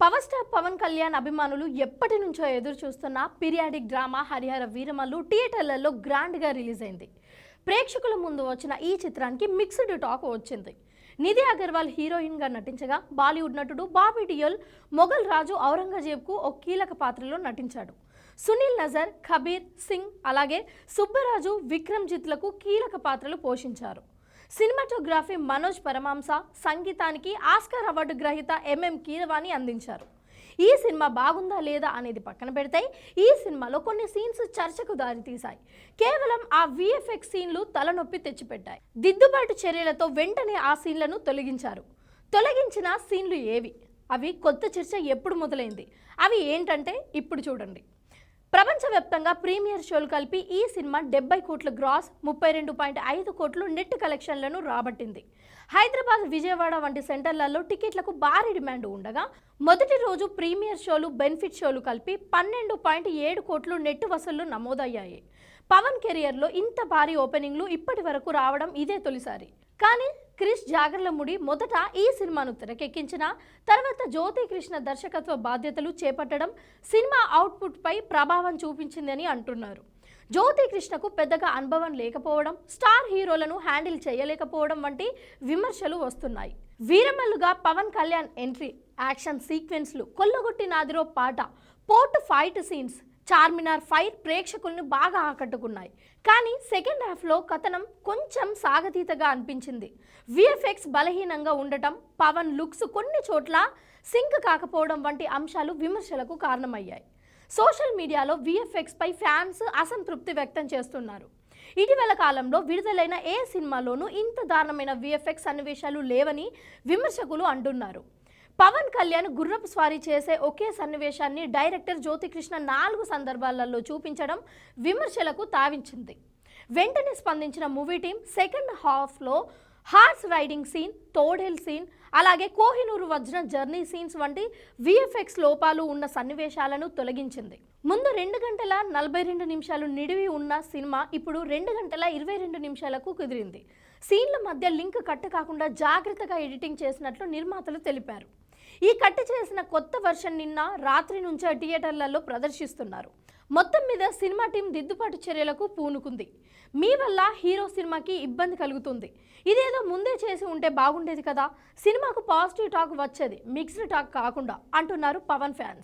Power star Pawan Kalyan అభిమానులు ఎప్పటి నుంచో ఎదురు చూస్తున్న పీరియాడిక్ డ్రామా హరిహర వీరమల్లు థియేటర్లలో గ్రాండ్గా రిలీజ్ అయింది. ప్రేక్షకుల ముందు వచ్చిన ఈ చిత్రానికి మిక్స్డ్ టాక్ వచ్చింది. నిధి అగర్వాల్ హీరోయిన్గా నటించగా బాలీవుడ్ నటుడు బాబీ డియోల్ మొఘల్ రాజు ఔరంగజేబ్కు ఒక కీలక పాత్రలో నటించాడు. సునీల్ నజర్ కబీర్ సింగ్ అలాగే సుబ్బరాజు విక్రమ్జిత్లకు కీలక పాత్రలు పోషించారు. సినిమాటోగ్రఫీ మనోజ్ పరమాంస సంగీతానికి ఆస్కార్ అవార్డు గ్రహీత ఎంఎం కీరవాణి అందించారు. ఈ సినిమా బాగుందా లేదా అనేది పక్కన పెడితే ఈ సినిమాలో కొన్ని సీన్స్ చర్చకు దారితీశాయి. కేవలం ఆ విఎఫ్ఎక్స్ సీన్లు తలనొప్పి తెచ్చిపెట్టాయి. దిద్దుబాటు చర్యలతో వెంటనే ఆ సీన్లను తొలగించారు. తొలగించిన సీన్లు ఏవి? అవి కొత్త చర్చ ఎప్పుడు మొదలైంది? అవి ఏంటంటే ఇప్పుడు చూడండి. ప్రపంచవ్యాప్తంగా ప్రీమియర్ షోలు కలిపి ఈ సినిమా డెబ్బై కోట్ల గ్రాస్ ముప్పై రెండు పాయింట్ ఐదు కోట్లు నెట్ కలెక్షన్లను రాబట్టింది. హైదరాబాద్ విజయవాడ వంటి సెంటర్లలో టికెట్లకు భారీ డిమాండ్ ఉండగా మొదటి రోజు ప్రీమియర్ షోలు బెనిఫిట్ షోలు కలిపి పన్నెండు పాయింట్ ఏడు కోట్లు నెట్ వసూళ్ళు నమోదయ్యాయి. పవన్ కెరియర్లో ఇంత భారీ ఓపెనింగ్లు ఇప్పటి వరకు రావడం ఇదే తొలిసారి. కానీ క్రిష్ జాగర్లముడి మొదట ఈ సినిమాను తెరకెక్కించిన తర్వాత జ్యోతి కృష్ణ దర్శకత్వ బాధ్యతలు చేపట్టడం సినిమా అవుట్పుట్పై ప్రభావం చూపించిందని అంటున్నారు. జ్యోతి కృష్ణకు పెద్దగా అనుభవం లేకపోవడం స్టార్ హీరోలను హ్యాండిల్ చేయలేకపోవడం వంటి విమర్శలు వస్తున్నాయి. వీరమల్లుగా పవన్ కళ్యాణ్ ఎంట్రీ యాక్షన్ సీక్వెన్స్లు కొల్లగొట్టి నాదిరో పాట port fight scenes Charminar fire ప్రేక్షకుల్ని బాగా ఆకట్టుకున్నాయి. కానీ సెకండ్ హాఫ్లో కథనం కొంచెం సాగతీతగా అనిపించింది. విఎఫ్ఎక్స్ బలహీనంగా ఉండటం పవన్ లుక్స్ కొన్ని చోట్ల సింక్ కాకపోవడం వంటి అంశాలు విమర్శలకు కారణమయ్యాయి. సోషల్ మీడియాలో విఎఫ్ఎక్స్ పై ఫ్యాన్స్ అసంతృప్తి వ్యక్తం చేస్తున్నారు. ఇటీవల కాలంలో విడుదలైన ఏ సినిమాలోనూ ఇంత దారుణమైన విఎఫ్ఎక్స్ సన్నివేశాలు లేవని విమర్శకులు అంటున్నారు. పవన్ కళ్యాణ్ గుర్రపు స్వారీ చేసే ఒకే సన్నివేశాన్ని డైరెక్టర్ జ్యోతికృష్ణ నాలుగు సందర్భాలలో చూపించడం విమర్శలకు తావించింది. వెంటనే స్పందించిన మూవీ టీం సెకండ్ హాఫ్లో హార్స్ రైడింగ్ సీన్ తోడేల్ సీన్ అలాగే కోహినూరు వజ్ర జర్నీ సీన్స్ వంటి విఎఫ్ఎక్స్ లోపాలు ఉన్న సన్నివేశాలను తొలగించింది. ముందు రెండు గంటల నలభై రెండు నిమిషాలు నిడివి ఉన్న సినిమా ఇప్పుడు రెండు గంటల ఇరవై రెండు నిమిషాలకు కుదిరింది. సీన్ల మధ్య లింక్ కట్ కాకుండా జాగ్రత్తగా ఎడిటింగ్ చేసినట్లు నిర్మాతలు తెలిపారు. ఈ కట్టు చేసిన కొత్త వర్షన్ నిన్న రాత్రి నుంచే థియేటర్లలో ప్రదర్శిస్తున్నారు. మొత్తం మీద సినిమా టీం దిద్దుబాటు చర్యలకు పూనుకుంది. మీ వల్ల హీరో సినిమాకి ఇబ్బంది కలుగుతుంది. ఇదేదో ముందే చేసి ఉంటే బాగుండేది కదా. సినిమాకు పాజిటివ్ టాక్ వచ్చేది మిక్స్డ్ టాక్ కాకుండా అంటున్నారు పవన్ ఫ్యాన్స్.